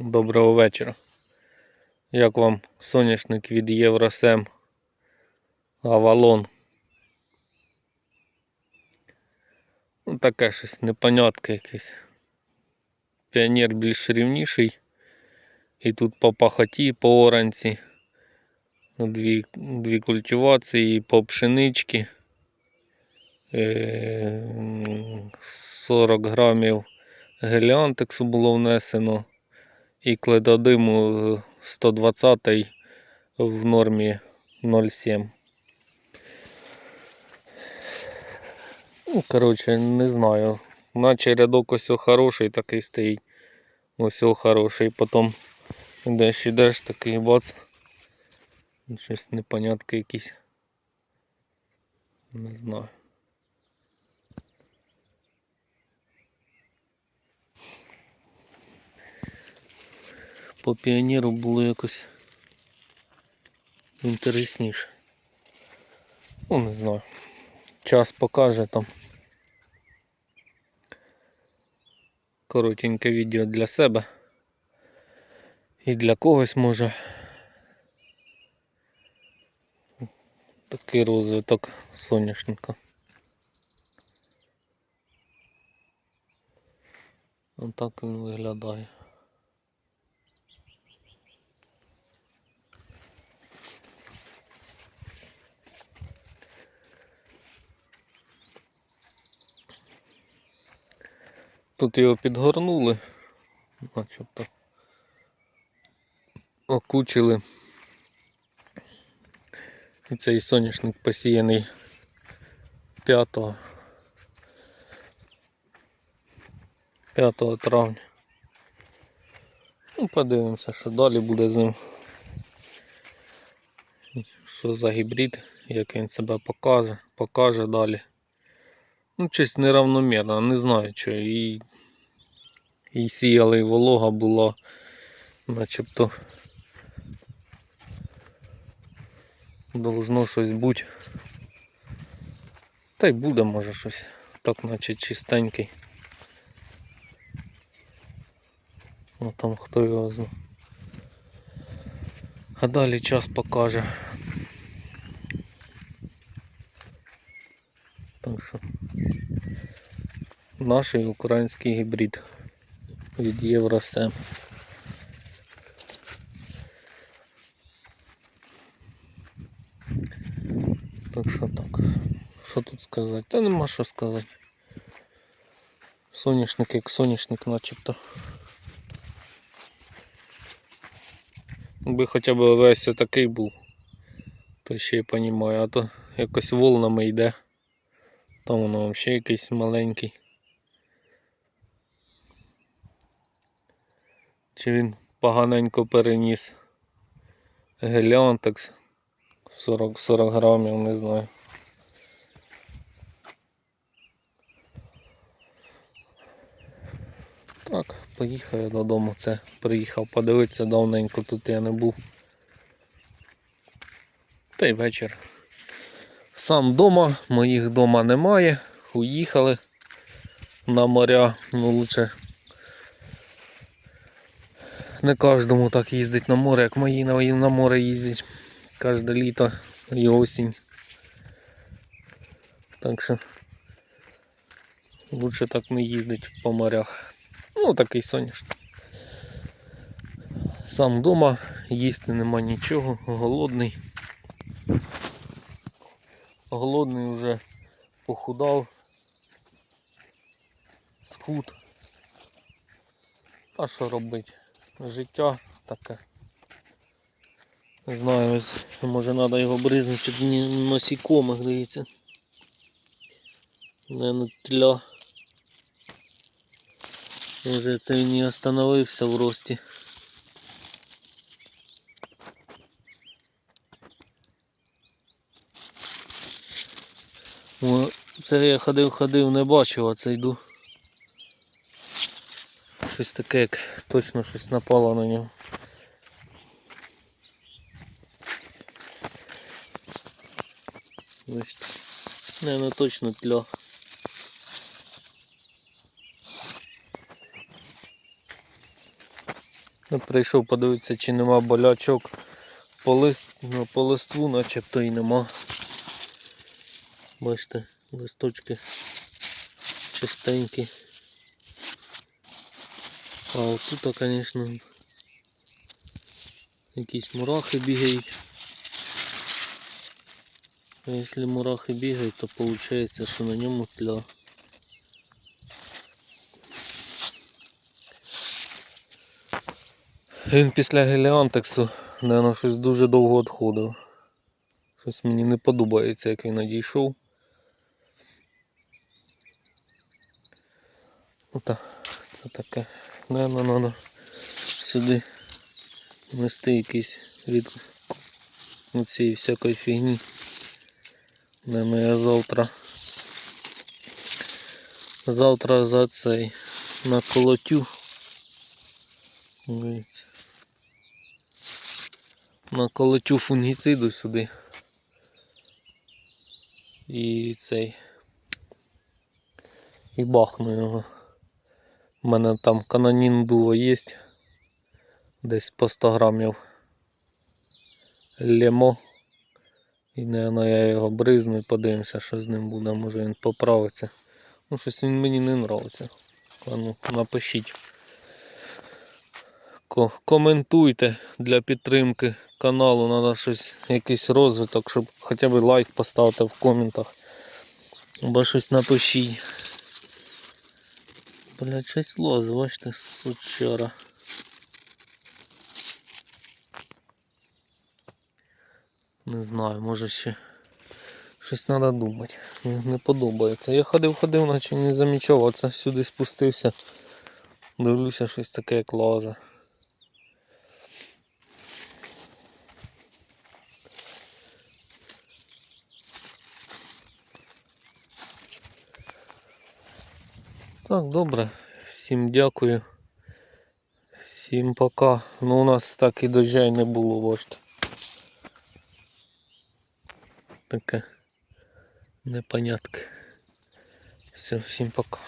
Доброго вечора. Як вам соняшник від Євросем Авалон? Ну, таке щось непонятке якесь. Піонер більш рівніший. І тут по пахоті, по оранці. Дві, дві культивації по пшенички. Е, 40 грамів геліантексу було внесено. І кледодиму 120 в нормі 0,7. Ну, коротше, не знаю. Наче рядок ось хороший такий стоїть. Ось хороший. Потім йдеш, йдеш такий бац. Щось непонятки якісь. Не знаю. По піонеру було якось інтересніше. Ну, не знаю. Час покаже там. Коротеньке відео для себе. І для когось може. Такий розвиток соняшника. Отак він виглядає. Тут його підгорнули, начебто окучили. І цей соняшник посіяний 5 5 травня. Ну, подивимося, що далі буде з ним. Що за гібрид, як він себе покаже, покаже далі. Ну, щось неравномірно, не знаю що. І, і сіяли, і волога була, начебто должно щось бути. Та й буде, може щось. Так наче чистенький. Ну там хто його знає. А далі час покаже. Так що наш український гібрид від Євросем. Так що так. Що тут сказати? Та нема що сказати. Соняшник як соняшник начебто. Якби хоча б весь такий був, то ще я розумію, а то якось волнами йде. Там воно взагалі якийсь маленький. Чи він поганенько переніс геліантекс 40, 40 грамів, не знаю. Так, поїхав я додому. Це приїхав подивитися давненько, тут я не був. Та й вечір. Сам вдома, моїх вдома немає. Уїхали на моря, ну лучше не кожному так їздить на море, як мої на море їздять кожне літо і осінь. Так що лучше так не їздить по морях. Ну такий соняшник. Сам вдома, їсти нема нічого, голодний. Голодний вже похудав, схуд. А що робити? Життя таке. Не знаю, ось, може треба його бризнути, насікомих, дивіться. Не тля. Вже це він не остановився в рості. Це я ходив-ходив, не бачив, а це йду. Щось таке, як точно щось напало на нього. Не, ну точно тля. Я прийшов подивитися, чи нема болячок. По, лист, ну, по листву начебто і нема. Бачите, листочки чистенькі. А отут, звісно, якісь мурахи бігають. Якщо мурахи бігають, то виходить, що на ньому тля. Він після геліантексу, наверное, щось дуже довго відходив. Щось мені не подобається, як він надійшов. Ота, це таке. Наверно, треба сюди нести якийсь ну, цієї всякої фігні. Наверно, я завтра. Завтра за цей наколотю. Дивіться. Наколотю фунгіциду сюди. І цей. І бахну його. У мене там канонін дуо є. Десь по 100 грамів лемо. І, наверное, я його бризну і подивимося, що з ним буде. Може він поправиться. Ну, щось він мені не нравиться. Ну, напишіть. Коментуйте для підтримки каналу. Треба щось, якийсь розвиток, щоб хоча б лайк поставити в коментах. Або щось напишіть. Блять, щось лозе, бачите, сучара. Не знаю, може ще щось треба думати. Не, подобається. Я ходив, ходив, наче не замічав, це сюди спустився. Дивлюся, щось таке як лаза. Так, добре. Всім дякую. Всім пока. Ну у нас так і дощей не було, бачите. Таке непонятке. Все, всім пока.